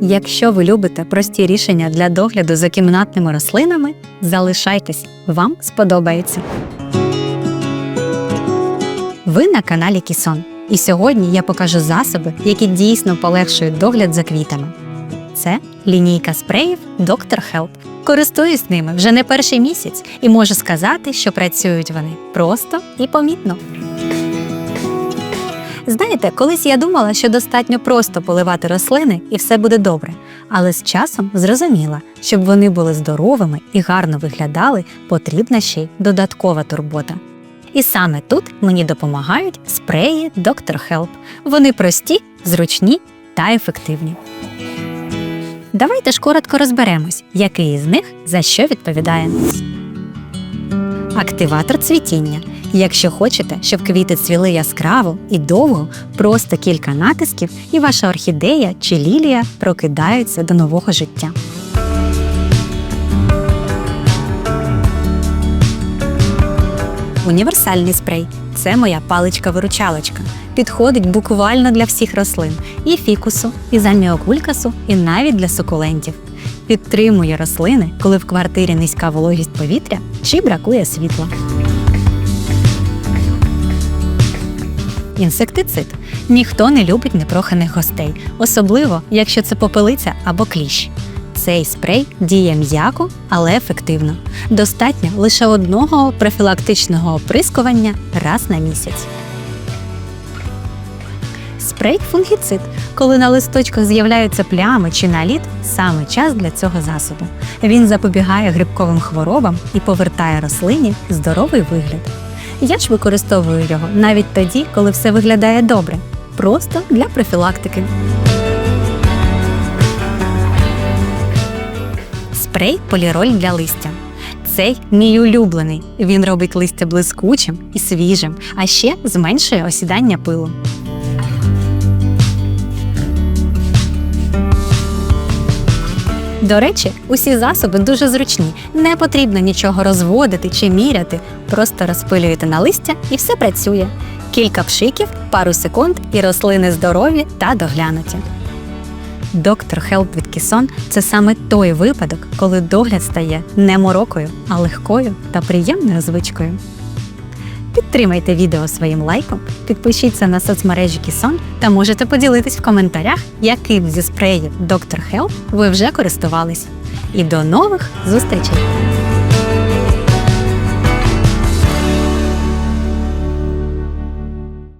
Якщо ви любите прості рішення для догляду за кімнатними рослинами, залишайтесь, вам сподобається. Ви на каналі Кісон. І сьогодні я покажу засоби, які дійсно полегшують догляд за квітами. Це лінійка спреїв Dr. Help. Користуюсь ними вже не перший місяць і можу сказати, що працюють вони просто і помітно. Знаєте, колись я думала, що достатньо просто поливати рослини і все буде добре. Але з часом зрозуміла, щоб вони були здоровими і гарно виглядали, потрібна ще й додаткова турбота. І саме тут мені допомагають спреї Dr. Help. Вони прості, зручні та ефективні. Давайте ж коротко розберемось, який із них за що відповідає. Активатор цвітіння. Якщо хочете, щоб квіти цвіли яскраво і довго, просто кілька натисків, і ваша орхідея чи лілія прокидаються до нового життя. Універсальний спрей це моя паличка-виручалочка. Підходить буквально для всіх рослин: і фікусу, і заміокулькасу, і навіть для сукулентів. Підтримує рослини, коли в квартирі низька вологість повітря чи бракує світла. Інсектицид. Ніхто не любить непроханих гостей, особливо якщо це попелиця або кліщ. Цей спрей діє м'яко, але ефективно. Достатньо лише одного профілактичного оприскування раз на місяць. Спрей фунгіцид. Коли на листочках з'являються плями чи наліт, саме час для цього засобу. Він запобігає грибковим хворобам і повертає рослині здоровий вигляд. Я ж використовую його навіть тоді, коли все виглядає добре, просто для профілактики. Спрей поліроль для листя. Цей мій улюблений. Він робить листя блискучим і свіжим, а ще зменшує осідання пилу. До речі, усі засоби дуже зручні. Не потрібно нічого розводити чи міряти. Просто розпилюєте на листя і все працює. Кілька пшиків, пару секунд, і рослини здорові та доглянуті. Доктор Хелп від Кісон це саме той випадок, коли догляд стає не морокою, а легкою та приємною звичкою. Підтримайте відео своїм лайком, підпишіться на соцмережі Кісон та можете поділитись в коментарях, яким зі спреїв Доктор Хелп ви вже користувались. І до нових зустрічей!